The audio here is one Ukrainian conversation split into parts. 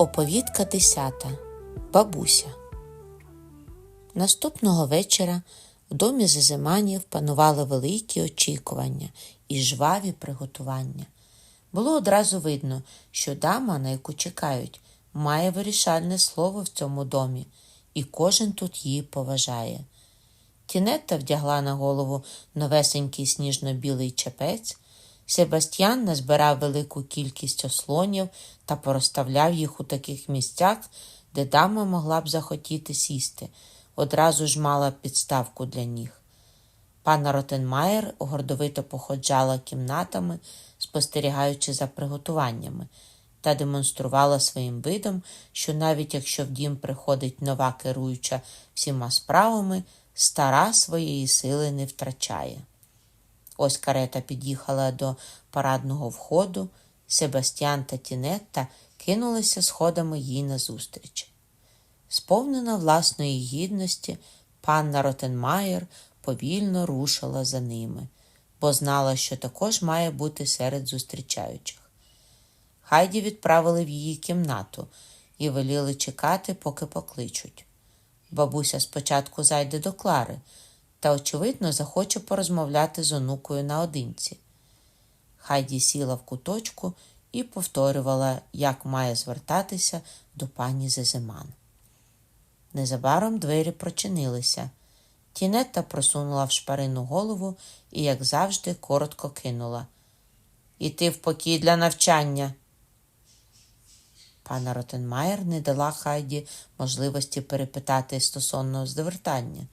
Оповідка десята. Бабуся. Наступного вечора в домі Зазиманів панували великі очікування і жваві приготування. Було одразу видно, що дама, на яку чекають, має вирішальне слово в цьому домі, і кожен тут її поважає. Тінетта вдягла на голову новесенький сніжно-білий чепець. Себастьян назбирав велику кількість ослонів та порозставляв їх у таких місцях, де дама могла б захотіти сісти, одразу ж мала підставку для ніг. Панна Ротенмаєр гордовито походжала кімнатами, спостерігаючи за приготуваннями, та демонструвала своїм видом, що навіть якщо в дім приходить нова керуюча всіма справами, стара своєї сили не втрачає. Ось карета під'їхала до парадного входу. Себастьян та Тінетта кинулися сходами їй назустріч. Сповнена власної гідності, панна Ротенмаєр повільно рушила за ними, бо знала, що також має бути серед зустрічаючих. Хайді відправили в її кімнату і веліли чекати, поки покличуть. Бабуся спочатку зайде до Клари та, очевидно, захоче порозмовляти з онукою наодинці. Хайді сіла в куточку і повторювала, як має звертатися до пані Зезиман. Незабаром двері прочинилися. Тінетта просунула в шпарину голову і, як завжди, коротко кинула. Іти в покій для навчання. Пана Ротенмаєр не дала Хайді можливості перепитати стосовно звертання.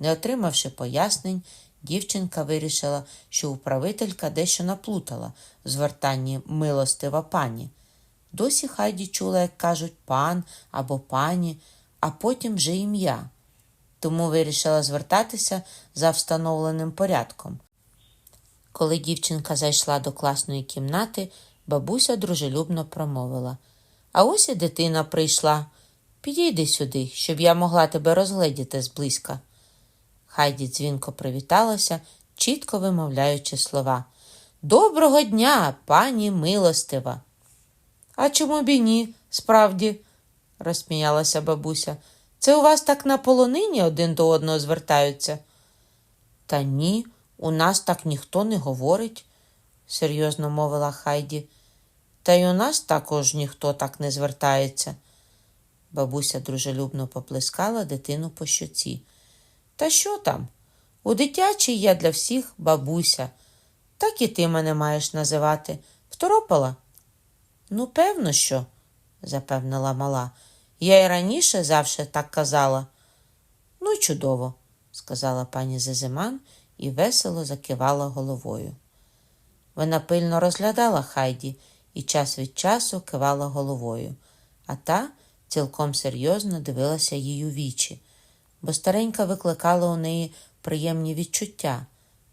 Не отримавши пояснень, дівчинка вирішила, що управителька дещо наплутала в звертанні милостива пані. Досі Хайді чула, як кажуть пан або пані, а потім вже ім'я. Тому вирішила звертатися за встановленим порядком. Коли дівчинка зайшла до класної кімнати, бабуся дружелюбно промовила А ось і дитина прийшла. Підійди сюди, щоб я могла тебе розгледіти зблизька. Хайді дзвінко привіталася, чітко вимовляючи слова. Доброго дня, пані милостива. А чому б і ні, справді, розсміялася бабуся. Це у вас так на полонині один до одного звертаються? Та ні, у нас так ніхто не говорить, серйозно мовила Хайді. Та й у нас також ніхто так не звертається. Бабуся дружелюбно поплескала дитину по щоці. Та що там? У дитячій я для всіх бабуся. Так і ти мене маєш називати. Второпала? Ну, певно, що, запевнила мала. Я й раніше завше так казала. Ну, чудово, сказала пані Зазиман і весело закивала головою. Вона пильно розглядала Хайді і час від часу кивала головою, а та цілком серйозно дивилася їй у вічі бо старенька викликала у неї приємні відчуття.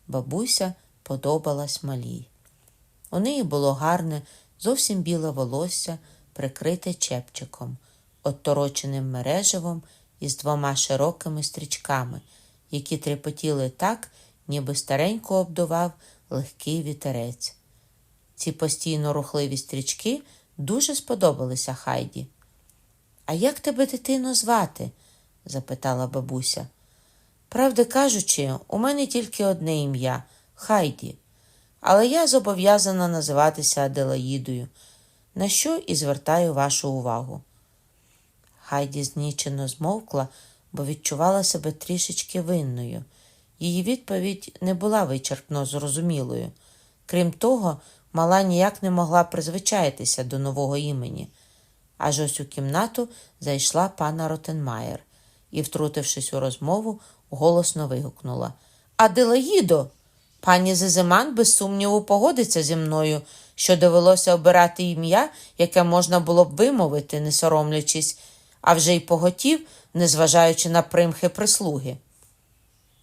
Бабуся подобалась малій. У неї було гарне, зовсім біле волосся, прикрите чепчиком, оттороченим мереживом із двома широкими стрічками, які трепотіли так, ніби старенько обдував легкий вітерець. Ці постійно рухливі стрічки дуже сподобалися Хайді. А як тебе дитино звати? Запитала бабуся. Правди кажучи, у мене тільки одне ім'я Хайді, але я зобов'язана називатися Аделаїдою, на що і звертаю вашу увагу. Хайді знічено змовкла, бо відчувала себе трішечки винною. Її відповідь не була вичерпно зрозумілою. Крім того, мала ніяк не могла призвичаїтися до нового імені. Аж ось у кімнату зайшла пана Ротенмаєр і, втрутившись у розмову, голосно вигукнула Аделаїдо, пані Зезиман без сумніву погодиться зі мною, що довелося обирати ім'я, яке можна було б вимовити, не соромлячись, а вже й поготів, незважаючи на примхи прислуги.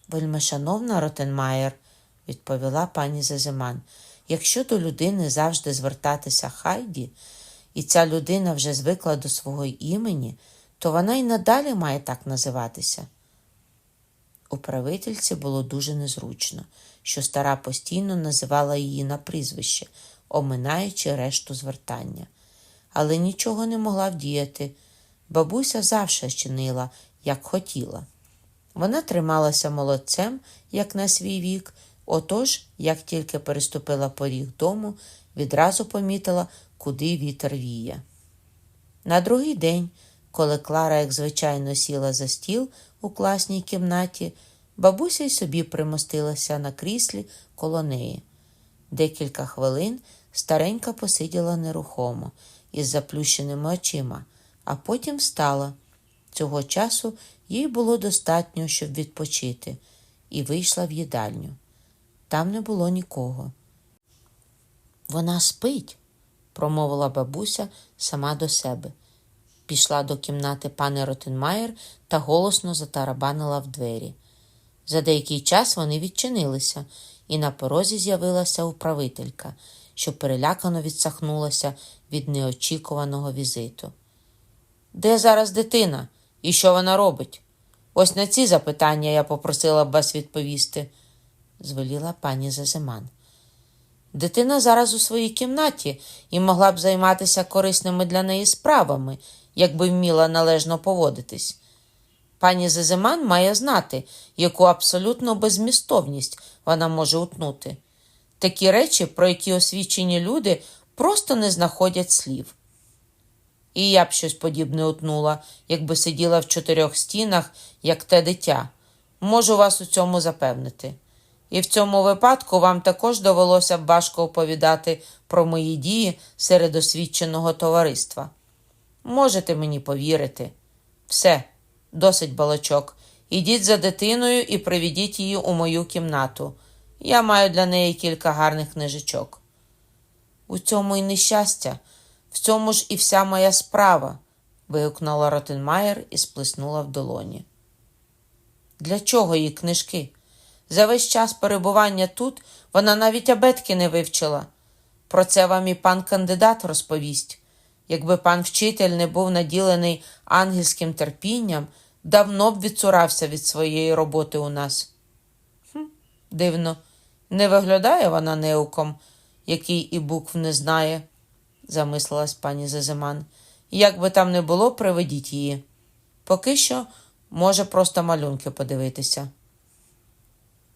Вельмишановна Ротенмаєр, відповіла пані Зазиман, якщо до людини завжди звертатися Хайді, і ця людина вже звикла до свого імені, то вона й надалі має так називатися. Управительці було дуже незручно, що стара постійно називала її на прізвище, оминаючи решту звертання. але нічого не могла вдіяти. Бабуся завжди чинила, як хотіла. Вона трималася молодцем, як на свій вік, отож, як тільки переступила поріг дому, відразу помітила, куди вітер віє. На другий день, коли Клара, як звичайно, сіла за стіл у класній кімнаті, бабуся й собі примостилася на кріслі коло неї. Декілька хвилин старенька посиділа нерухомо із заплющеними очима, а потім встала. Цього часу їй було достатньо, щоб відпочити, і вийшла в їдальню. Там не було нікого. Вона спить, промовила бабуся сама до себе. Пішла до кімнати пани Ротенмаєр та голосно затарабанила в двері. За деякий час вони відчинилися, і на порозі з'явилася управителька, що перелякано відсахнулася від неочікуваного візиту. Де зараз дитина і що вона робить? Ось на ці запитання я попросила б вас відповісти, звеліла пані Зазиман. Дитина зараз у своїй кімнаті і могла б займатися корисними для неї справами, якби вміла належно поводитись. Пані Зазиман має знати, яку абсолютну безмістовність вона може утнути. Такі речі, про які освічені люди просто не знаходять слів. І я б щось подібне утнула, якби сиділа в чотирьох стінах, як те дитя. Можу вас у цьому запевнити. І в цьому випадку вам також довелося б важко оповідати про мої дії серед освіченого товариства. Можете мені повірити. Все, досить балачок. Ідіть за дитиною і приведіть її у мою кімнату. Я маю для неї кілька гарних книжечок. У цьому й нещастя, в цьому ж і вся моя справа. вигукнула Ротенмаєр і сплеснула в долоні. Для чого їй книжки? За весь час перебування тут вона навіть абетки не вивчила. Про це вам і пан кандидат розповість. Якби пан вчитель не був наділений ангельським терпінням, давно б відцурався від своєї роботи у нас. Хм, Дивно, не виглядає вона неуком, який і букв не знає, замислилась пані Зазиман. Як би там не було, приведіть її. Поки що може просто малюнки подивитися.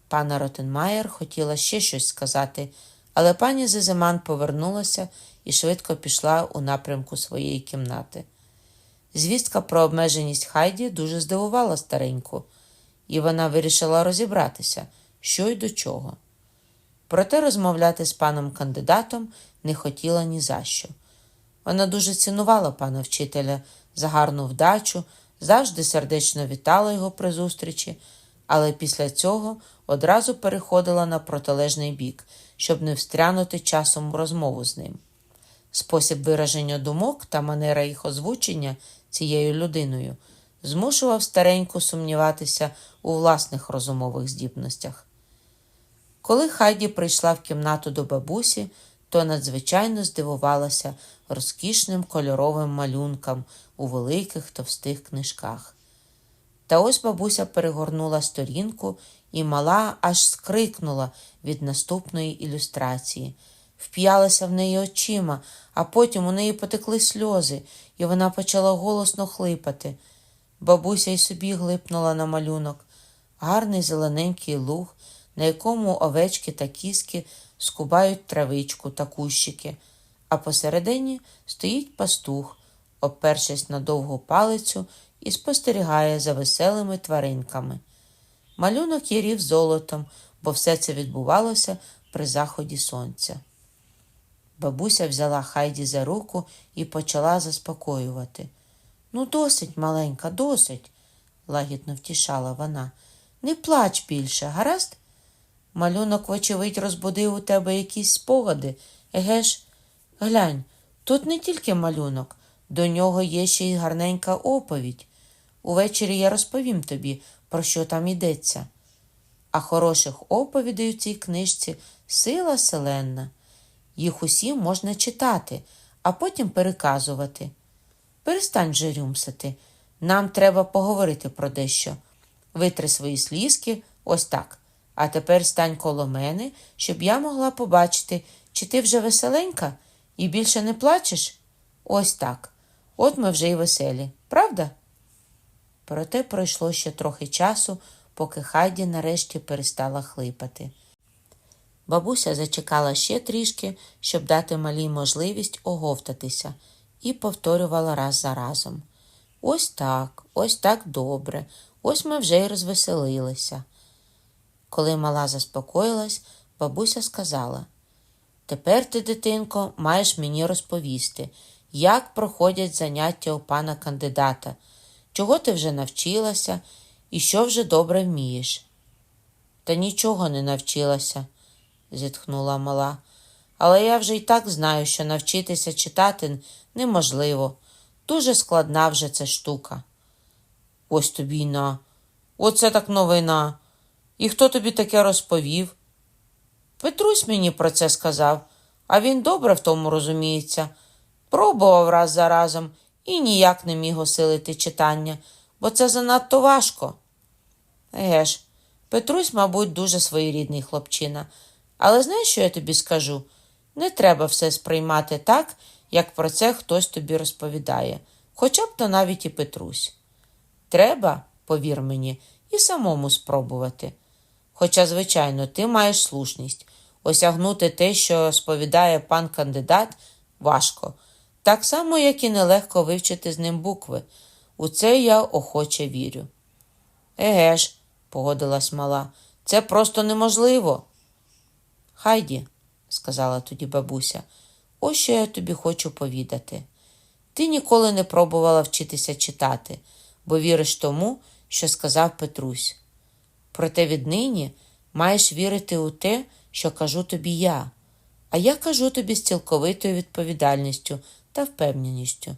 Пана Ротенмаєр хотіла ще щось сказати, але пані Зазиман повернулася і швидко пішла у напрямку своєї кімнати. Звістка про обмеженість Хайді дуже здивувала стареньку, і вона вирішила розібратися, що й до чого. Проте розмовляти з паном кандидатом не хотіла ні за що. Вона дуже цінувала пана вчителя за гарну вдачу, завжди сердечно вітала його при зустрічі, але після цього одразу переходила на протилежний бік, щоб не встрянути часом у розмову з ним. Спосіб вираження думок та манера їх озвучення цією людиною змушував стареньку сумніватися у власних розумових здібностях. Коли Хайді прийшла в кімнату до бабусі, то надзвичайно здивувалася розкішним кольоровим малюнкам у великих товстих книжках. Та ось бабуся перегорнула сторінку, і мала аж скрикнула від наступної ілюстрації, вп'ялася в неї очима, а потім у неї потекли сльози, і вона почала голосно хлипати. Бабуся й собі глипнула на малюнок. Гарний зелененький луг, на якому овечки та кіски скубають травичку та кущики, а посередині стоїть пастух, опершись на довгу палицю і спостерігає за веселими тваринками. Малюнок ярів золотом, бо все це відбувалося при заході сонця. Бабуся взяла Хайді за руку і почала заспокоювати. Ну, досить, маленька, досить, лагідно втішала вона. Не плач більше, гаразд? Малюнок, вочевидь, розбудив у тебе якісь спогади. Еге ж, глянь, тут не тільки малюнок, до нього є ще й гарненька оповідь. Увечері я розповім тобі, про що там йдеться. А хороших оповідей у цій книжці сила селенна. Їх усі можна читати, а потім переказувати. Перестань же рюмсати. Нам треба поговорити про дещо. Витри свої слізки ось так. А тепер стань коло мене, щоб я могла побачити, чи ти вже веселенька і більше не плачеш. Ось так. От ми вже й веселі, правда? Проте пройшло ще трохи часу, поки Хайді нарешті перестала хлипати. Бабуся зачекала ще трішки, щоб дати малій можливість оговтатися, і повторювала раз за разом. Ось так, ось так добре, ось ми вже й розвеселилися. Коли мала заспокоїлась, бабуся сказала Тепер ти, дитинко, маєш мені розповісти, як проходять заняття у пана кандидата, чого ти вже навчилася і що вже добре вмієш. Та нічого не навчилася, зітхнула мала. Але я вже й так знаю, що навчитися читати неможливо. Дуже складна вже ця штука. Ось тобі на. Оце так новина. І хто тобі таке розповів? Петрусь мені про це сказав, а він добре в тому розуміється. Пробував раз за разом і ніяк не міг осилити читання, бо це занадто важко. Еге ж, Петрусь, мабуть, дуже своєрідний хлопчина. Але знаєш, що я тобі скажу? Не треба все сприймати так, як про це хтось тобі розповідає, хоча б то навіть і Петрусь. Треба, повір мені, і самому спробувати. Хоча, звичайно, ти маєш слушність. Осягнути те, що сповідає пан кандидат, важко, так само, як і нелегко вивчити з ним букви. У це я охоче вірю. Еге ж, погодилась мала, це просто неможливо. Хайді, сказала тоді бабуся, ось що я тобі хочу повідати. Ти ніколи не пробувала вчитися читати, бо віриш тому, що сказав Петрусь. Проте віднині маєш вірити у те, що кажу тобі я, а я кажу тобі з цілковитою відповідальністю та впевненістю.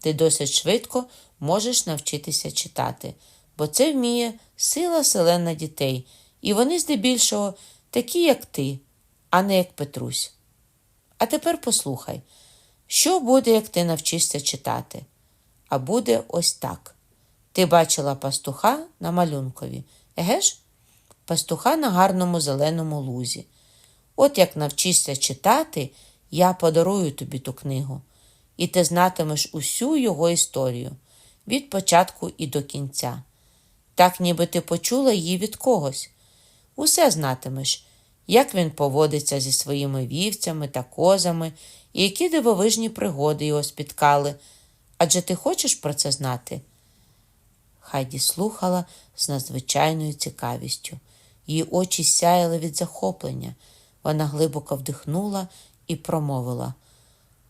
Ти досить швидко можеш навчитися читати, бо це вміє сила селена дітей, і вони здебільшого такі, як ти, а не як Петрусь. А тепер послухай, що буде, як ти навчишся читати? А буде ось так. Ти бачила пастуха на малюнкові, еге ж? Пастуха на гарному зеленому лузі. От як навчишся читати, я подарую тобі ту книгу, і ти знатимеш усю його історію від початку і до кінця. Так, ніби ти почула її від когось. Усе знатимеш, як він поводиться зі своїми вівцями та козами, і які дивовижні пригоди його спіткали. Адже ти хочеш про це знати? Хайді слухала з надзвичайною цікавістю. Її очі сяяли від захоплення. Вона глибоко вдихнула і промовила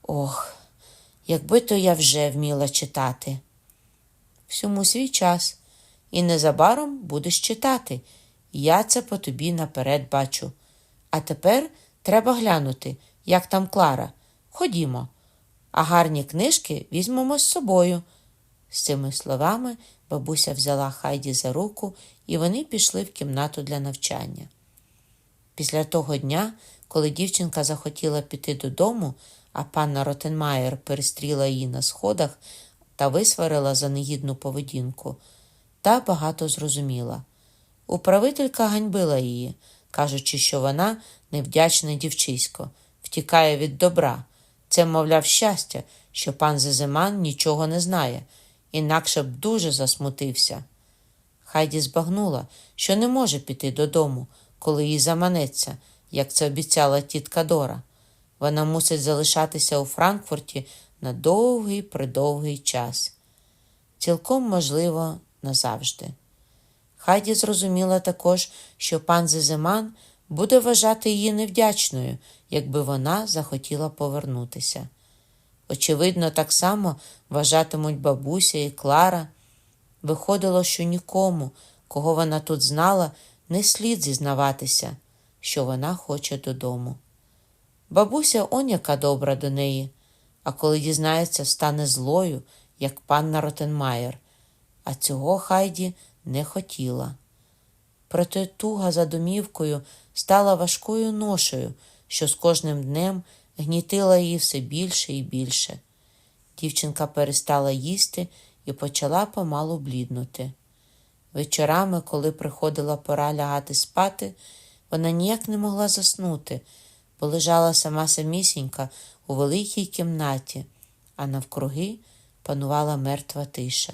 Ох, якби то я вже вміла читати. Всьому свій час, і незабаром будеш читати. Я це по тобі наперед бачу. А тепер треба глянути, як там Клара. Ходімо, а гарні книжки візьмемо з собою. З цими словами бабуся взяла Хайді за руку, і вони пішли в кімнату для навчання. Після того дня, коли дівчинка захотіла піти додому, а панна Ротенмаєр перестріла її на сходах та висварила за негідну поведінку, та багато зрозуміла. Управителька ганьбила її, кажучи, що вона невдячне дівчисько, втікає від добра. Це, мовляв, щастя, що пан Зезиман нічого не знає, інакше б дуже засмутився. Хайді збагнула, що не може піти додому, коли їй заманеться, як це обіцяла тітка Дора. Вона мусить залишатися у Франкфурті на довгий придовгий час. Цілком можливо, назавжди. Хайді зрозуміла також, що пан Зезиман буде вважати її невдячною, якби вона захотіла повернутися. Очевидно, так само вважатимуть бабуся і Клара. Виходило, що нікому, кого вона тут знала, не слід зізнаватися, що вона хоче додому. Бабуся он яка добра до неї, а коли дізнається, стане злою, як панна Ротенмаєр, а цього Хайді не хотіла. Проте туга за домівкою стала важкою ношею, що з кожним днем гнітила її все більше і більше. Дівчинка перестала їсти і почала помалу бліднути. Вечорами, коли приходила пора лягати спати, вона ніяк не могла заснути, бо лежала сама самісінька у великій кімнаті, а навкруги панувала мертва тиша.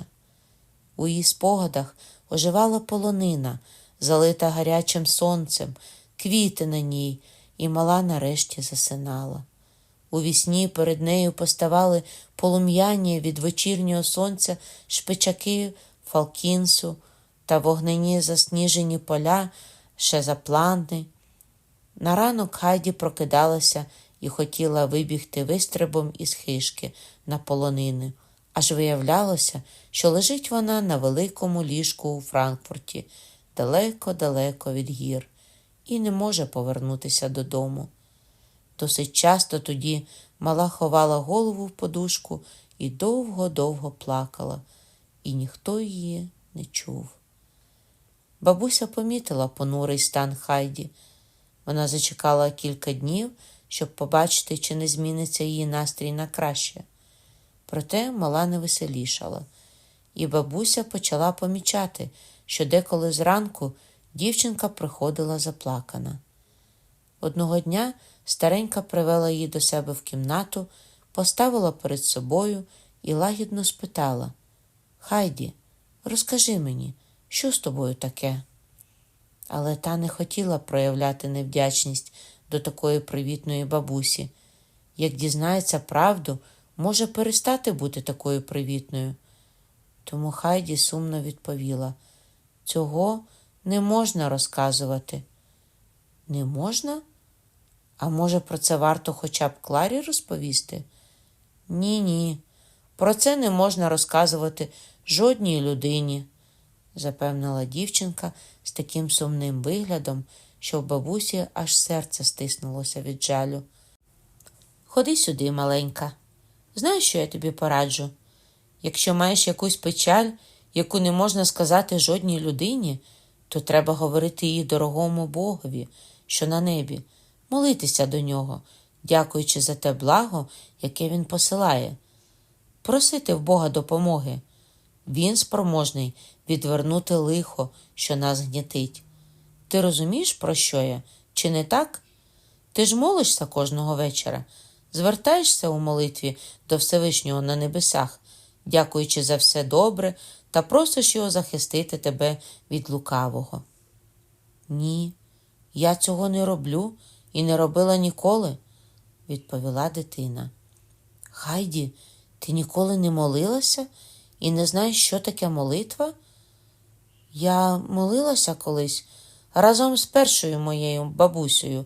У її спогадах оживала полонина, залита гарячим сонцем, квіти на ній, і мала нарешті засинала. У вісні перед нею поставали полум'яні від вечірнього сонця шпичаки Фалкінсу та вогнені засніжені поля Шезапланти. На ранок Хайді прокидалася і хотіла вибігти вистрибом із хишки на полонини, аж виявлялося, що лежить вона на великому ліжку у Франкфурті, далеко-далеко від гір, і не може повернутися додому. Досить часто тоді мала ховала голову в подушку і довго-довго плакала, і ніхто її не чув. Бабуся помітила понурий стан Хайді. Вона зачекала кілька днів, щоб побачити, чи не зміниться її настрій на краще. Проте мала не веселішала, і бабуся почала помічати, що деколи зранку дівчинка приходила заплакана. Одного дня старенька привела її до себе в кімнату, поставила перед собою і лагідно спитала Хайді, розкажи мені, що з тобою таке? Але та не хотіла проявляти невдячність до такої привітної бабусі. Як дізнається правду, може перестати бути такою привітною. Тому Хайді сумно відповіла цього не можна розказувати. Не можна? А може, про це варто хоча б Кларі розповісти? Ні, ні, про це не можна розказувати жодній людині, запевнила дівчинка з таким сумним виглядом, що в бабусі аж серце стиснулося від жалю. Ходи сюди, маленька. Знаєш, що я тобі пораджу? Якщо маєш якусь печаль, яку не можна сказати жодній людині, то треба говорити її дорогому Богові, що на небі, молитися до нього, дякуючи за те благо, яке він посилає. Просити в Бога допомоги. Він спроможний відвернути лихо, що нас гнітить. Ти розумієш, про що я? Чи не так? Ти ж молишся кожного вечора, звертаєшся у молитві до Всевишнього на небесах, дякуючи за все добре та просиш його захистити тебе від лукавого. Ні, я цього не роблю і не робила ніколи, відповіла дитина. Хайді, ти ніколи не молилася і не знаєш, що таке молитва? Я молилася колись разом з першою моєю бабусею,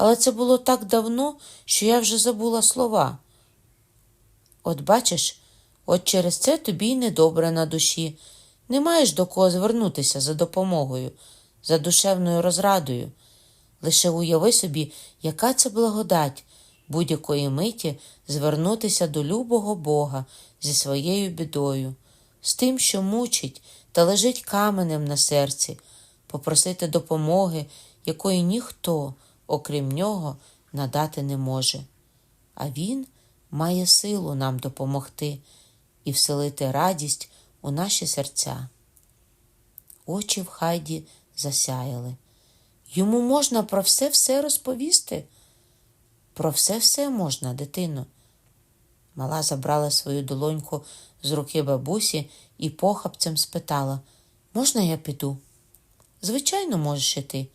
але це було так давно, що я вже забула слова. От бачиш, от через це тобі й недобре на душі. Не маєш до кого звернутися за допомогою, за душевною розрадою. Лише уяви собі, яка це благодать будь-якої миті звернутися до любого Бога зі своєю бідою, з тим, що мучить та лежить каменем на серці, попросити допомоги, якої ніхто, окрім нього, надати не може. А Він має силу нам допомогти і вселити радість у наші серця. Очі в Хайді засяяли. Йому можна про все все розповісти? Про все все можна, дитино. Мала забрала свою долоньку з руки бабусі і похапцем спитала Можна я піду? Звичайно, можеш іти,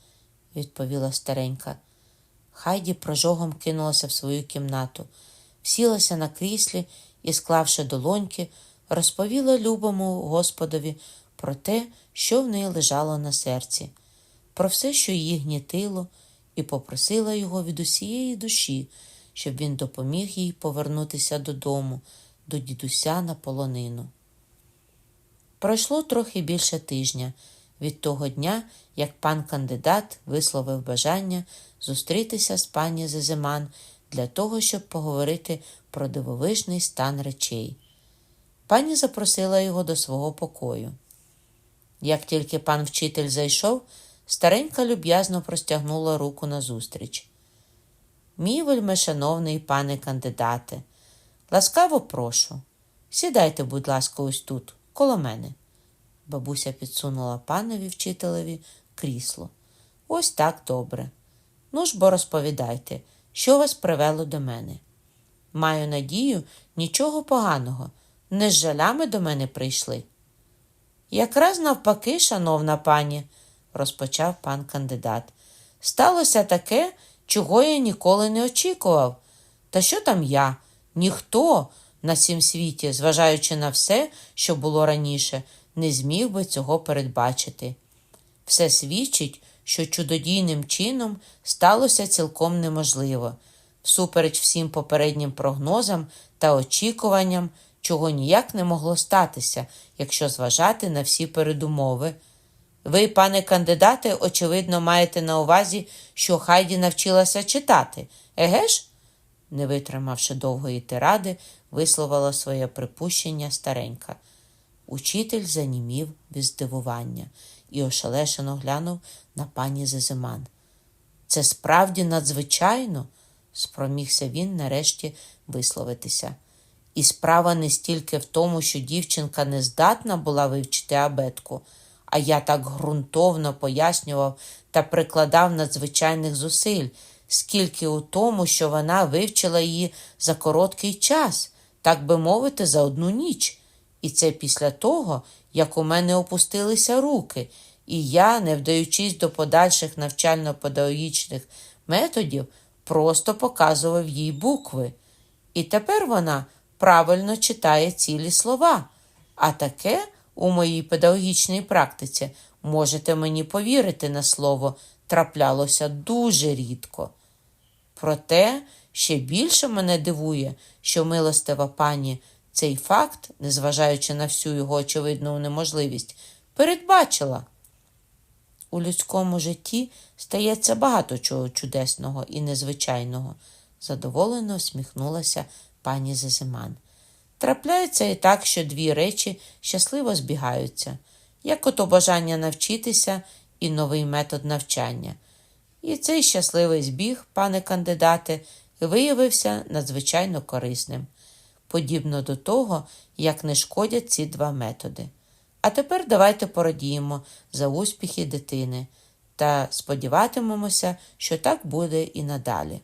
відповіла старенька. Хайді прожогом кинулася в свою кімнату, сілася на кріслі і, склавши долоньки, розповіла любому Господові про те, що в неї лежало на серці, про все, що її гнітило, і попросила його від усієї душі, щоб він допоміг їй повернутися додому, до дідуся на полонину. Пройшло трохи більше тижня від того дня, як пан кандидат висловив бажання зустрітися з пані Зеземан для того, щоб поговорити про дивовижний стан речей. Пані запросила його до свого покою. Як тільки пан вчитель зайшов, старенька люб'язно простягнула руку назустріч. Мій вельмишановний пане кандидате, ласкаво прошу. Сідайте, будь ласка, ось тут, коло мене. Бабуся підсунула панові вчителеві крісло. Ось так добре. Ну ж бо розповідайте, що вас привело до мене. Маю надію, нічого поганого. Не з жалями до мене прийшли. Якраз навпаки, шановна пані, розпочав пан кандидат. Сталося таке, чого я ніколи не очікував. Та що там я? Ніхто на цім світі, зважаючи на все, що було раніше, не зміг би цього передбачити. Все свідчить, що чудодійним чином сталося цілком неможливо, всупереч всім попереднім прогнозам та очікуванням, чого ніяк не могло статися, якщо зважати на всі передумови. Ви, пане кандидате, очевидно, маєте на увазі, що Хайді навчилася читати, еге ж? Не витримавши довгої тиради, висловила своє припущення старенька. Учитель занімів від здивування і ошелешено глянув на пані Зезиман. Це справді надзвичайно, спромігся він нарешті висловитися. І справа не стільки в тому, що дівчинка не здатна була вивчити абетку, а я так ґрунтовно пояснював та прикладав надзвичайних зусиль, скільки у тому, що вона вивчила її за короткий час, так би мовити, за одну ніч. І це після того, як у мене опустилися руки, і я, не вдаючись до подальших навчально-педагогічних методів, просто показував їй букви. І тепер вона правильно читає цілі слова. А таке у моїй педагогічній практиці, можете мені повірити на слово, траплялося дуже рідко. Проте ще більше мене дивує, що милостива пані цей факт, незважаючи на всю його очевидну неможливість, передбачила. У людському житті стається багато чого чудесного і незвичайного, задоволено усміхнулася пані Зазиман. Трапляється і так, що дві речі щасливо збігаються, як ото бажання навчитися і новий метод навчання. І цей щасливий збіг, пане кандидате, виявився надзвичайно корисним, подібно до того, як не шкодять ці два методи. А тепер давайте порадіємо за успіхи дитини та сподіватимемося, що так буде і надалі.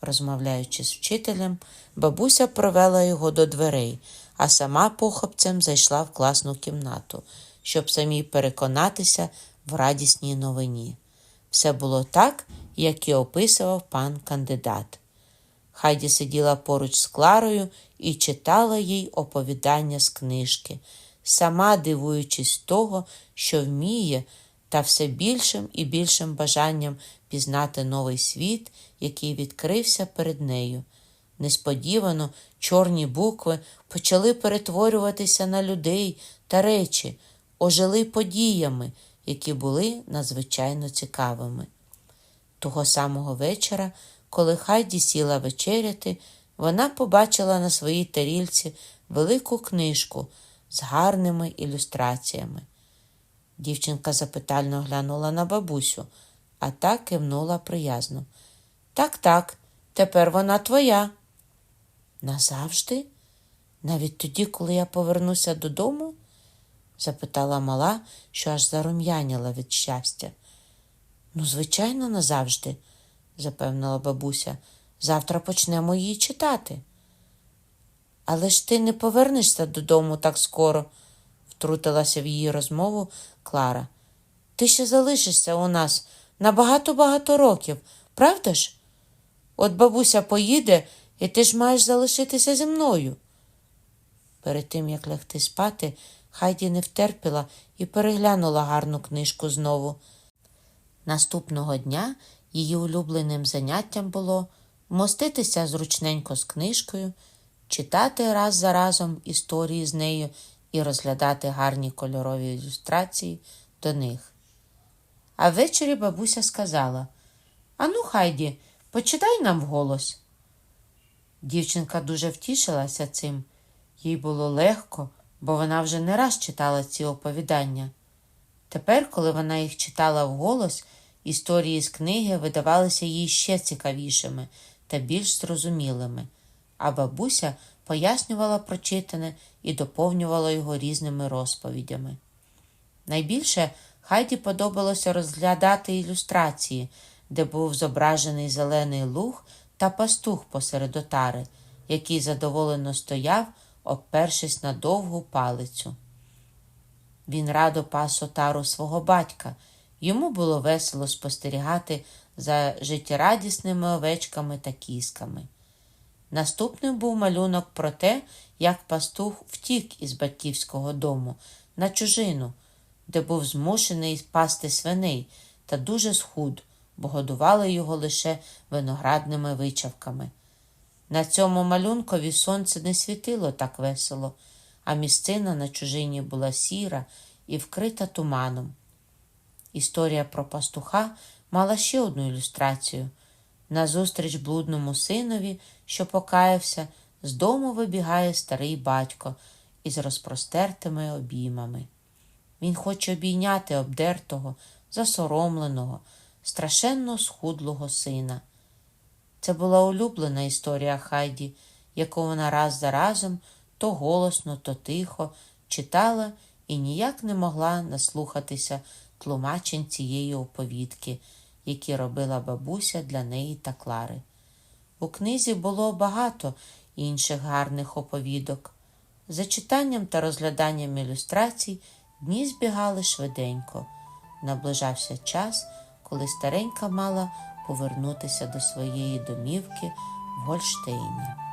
Розмовляючи з вчителем, бабуся провела його до дверей, а сама похопцем зайшла в класну кімнату, щоб самій переконатися в радісній новині. Все було так, як і описував пан кандидат. Хайді сиділа поруч з Кларою і читала їй оповідання з книжки, сама дивуючись того, що вміє, та все більшим і більшим бажанням пізнати новий світ, який відкрився перед нею. Несподівано чорні букви почали перетворюватися на людей та речі, ожили подіями, які були надзвичайно цікавими. Того самого вечора, коли Хайді сіла вечеряти, вона побачила на своїй тарільці велику книжку з гарними ілюстраціями. Дівчинка запитально глянула на бабусю, а та кивнула приязно. Так, так, тепер вона твоя. Назавжди? Навіть тоді, коли я повернуся додому? запитала мала, що аж зарум'яніла від щастя. Ну, звичайно, назавжди, запевнила бабуся. Завтра почнемо її читати. Але ж ти не повернешся додому так скоро, втрутилася в її розмову Клара. Ти ще залишишся у нас на багато-багато років, правда ж? От бабуся поїде, і ти ж маєш залишитися зі мною. Перед тим, як лягти спати, Хайді не втерпіла і переглянула гарну книжку знову. Наступного дня її улюбленим заняттям було вмоститися зручненько з книжкою, читати раз за разом історії з нею і розглядати гарні кольорові ілюстрації до них. А ввечері бабуся сказала Ану, Хайді, почитай нам вголос. Дівчинка дуже втішилася цим. Їй було легко, бо вона вже не раз читала ці оповідання. Тепер, коли вона їх читала вголос, історії з книги видавалися їй ще цікавішими та більш зрозумілими, а бабуся пояснювала прочитане і доповнювала його різними розповідями. Найбільше Хайді подобалося розглядати ілюстрації, де був зображений зелений луг та пастух посеред отари, який задоволено стояв, обпершись на довгу палицю. Він радо пас отару свого батька. Йому було весело спостерігати за життєрадісними овечками та кісками. Наступним був малюнок про те, як пастух втік із батьківського дому на чужину, де був змушений пасти свиней та дуже схуд, бо годували його лише виноградними вичавками. На цьому малюнкові сонце не світило так весело, а місцина на чужині була сіра і вкрита туманом. Історія про пастуха мала ще одну ілюстрацію. Назустріч блудному синові, що покаявся, з дому вибігає старий батько із розпростертими обіймами. Він хоче обійняти обдертого, засоромленого, страшенно схудлого сина. Це була улюблена історія Хайді, яку вона раз за разом то голосно, то тихо читала і ніяк не могла наслухатися тлумачень цієї оповідки, які робила бабуся для неї та Клари. У книзі було багато інших гарних оповідок. За читанням та розгляданням ілюстрацій дні збігали швиденько. Наближався час, коли старенька мала повернутися до своєї домівки в Гольштейні.